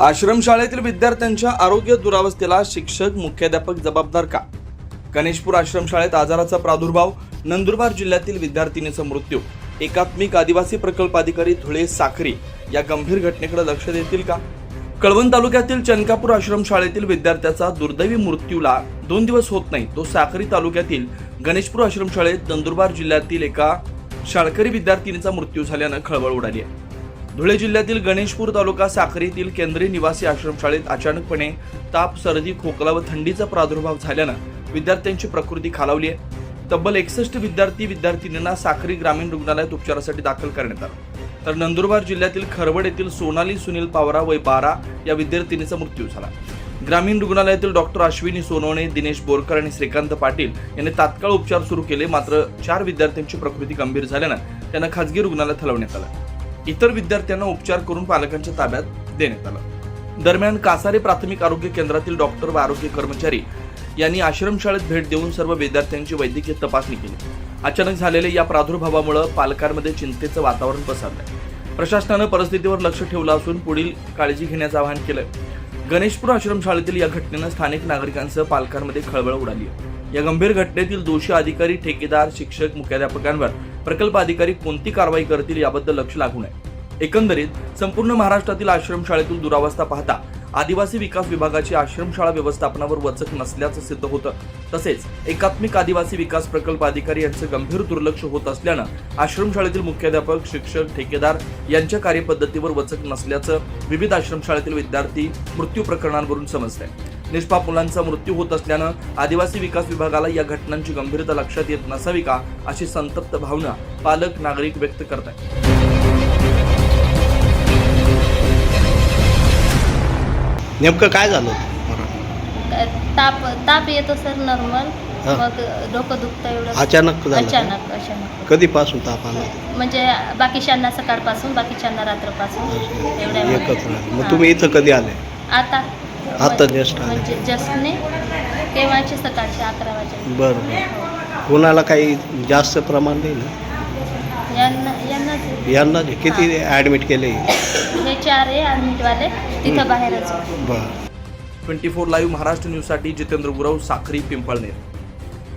आश्रमशाळेतील विद्यार्थ्यांच्या आरोग्य दुरावस्थेला शिक्षक मुख्याध्यापक जबाबदार का? गणेशपूर आश्रमशाळेत आजाराचा प्रादुर्भाव नंदुरबार जिल्ह्यातील विद्यार्थिनीचा मृत्यू एकात्मिक आदिवासी प्रकल्प अधिकारी धुळे साखरी या गंभीर घटनेकडे लक्ष देतील का? कळवण तालुक्यातील चनकापूर आश्रमशाळेतील विद्यार्थ्याचा दुर्दैवी मृत्यूला दोन दिवस होत नाही तो साखरी तालुक्यातील गणेशपूर आश्रमशाळेत नंदुरबार जिल्ह्यातील एका शाळकरी विद्यार्थिनीचा मृत्यू झाल्यानं खळबळ उडाली आहे. धुळे जिल्ह्यातील गणेशपूर तालुका साखरीतील केंद्रीय निवासी आश्रमशाळेत अचानकपणे ताप सर्दी खोकला व थंडीचा प्रादुर्भाव झाल्यानं विद्यार्थ्यांची प्रकृती खालावली आहे. तब्बल एकसष्ट विद्यार्थी विद्यार्थिनींना साखरी ग्रामीण रुग्णालयात उपचारासाठी दाखल करण्यात आलं. तर नंदुरबार जिल्ह्यातील खरवड येथील सोनाली सुनील पावरा वय बारा या विद्यार्थिनीचा मृत्यू झाला. ग्रामीण रुग्णालयातील डॉक्टर अश्विनी सोनवणे दिनेश बोरकर आणि श्रीकांत पाटील यांनी तात्काळ उपचार सुरू केले मात्र चार विद्यार्थ्यांची प्रकृती गंभीर झाल्यानं त्यांना खासगी रुग्णालयात हलवण्यात आलं. इतर विद्यार्थ्यांना उपचार करून पालकांच्या ताब्यात देण्यात आलं. दरम्यान कासारे प्राथमिक आरोग्य केंद्रातील डॉक्टर व आरोग्य कर्मचारी यांनी आश्रमशाळेत भेट देऊन सर्व विद्यार्थ्यांची वैद्यकीय तपासणी केली. अचानक झालेल्या या प्रादुर्भावामुळे पालकांमध्ये चिंतेचं वातावरण पसरलंय. प्रशासनानं परिस्थितीवर लक्ष ठेवलं असून पुढील काळजी घेण्याचं आवाहन केलंय. गणेशपूर आश्रमशाळेतील या घटनेनं स्थानिक नागरिकांसह पालकांमध्ये खळबळ उडाली. या गंभीर घटनेतील दोषी अधिकारी ठेकेदार शिक्षक मुख्याध्यापकांवर प्रकल्प अधिकारी कोणती कारवाई करतील याबद्दल लक्ष लागू नये. एकंदरीत संपूर्ण महाराष्ट्रातील आश्रमशाळेतील दुरावस्था पाहता आदिवासी विकास विभागाची आश्रमशाळा व्यवस्थापनावर वचक नसल्याचं सिद्ध होतं. तसेच एकात्मिक आदिवासी विकास प्रकल्प अधिकारी यांचं गंभीर दुर्लक्ष होत असल्यानं आश्रमशाळेतील मुख्याध्यापक शिक्षक ठेकेदार यांच्या कार्यपद्धतीवर वचक नसल्याचं विविध आश्रमशाळेतील विद्यार्थी मृत्यू प्रकरणांवरून समजतंय. निष्पाप मुलांचा मृत्यू होत असल्यानं आदिवासी विकास विभागाला या घटनांची गंभीरता लक्षात येत नसावी का अशी संतप्त भावना पालक नागरिक व्यक्त करत आहेत. नेमकं काय झालं? ताप ताप येतो सर नॉर्मल. मग डोकं दुखतं एवढं. अचानक झालं का? अचानक अचानक. कधीपासून ताप आला? म्हणजे बाकीच्यांना सकाळपासून बाकीच्यांना रात्रपासून. एवढ्या एकच. मग हा. तुम्ही इथं कधी आले? आता आता just आले. म्हणजे जस्टने केव्हाचे सकाळचे अकरा वाजे. बरं बरं. कोणाला काही जास्त प्रमाण नाही ना यांना यांना यांना जे किती ॲडमिट केले? हे चार आहे ॲडमिटवाले तिथं बाहेरच. बरं. ट्वेंटी फोर लाईव्ह महाराष्ट्र न्यूजसाठी जितेंद्र गुरव साखरी पिंपळनेर.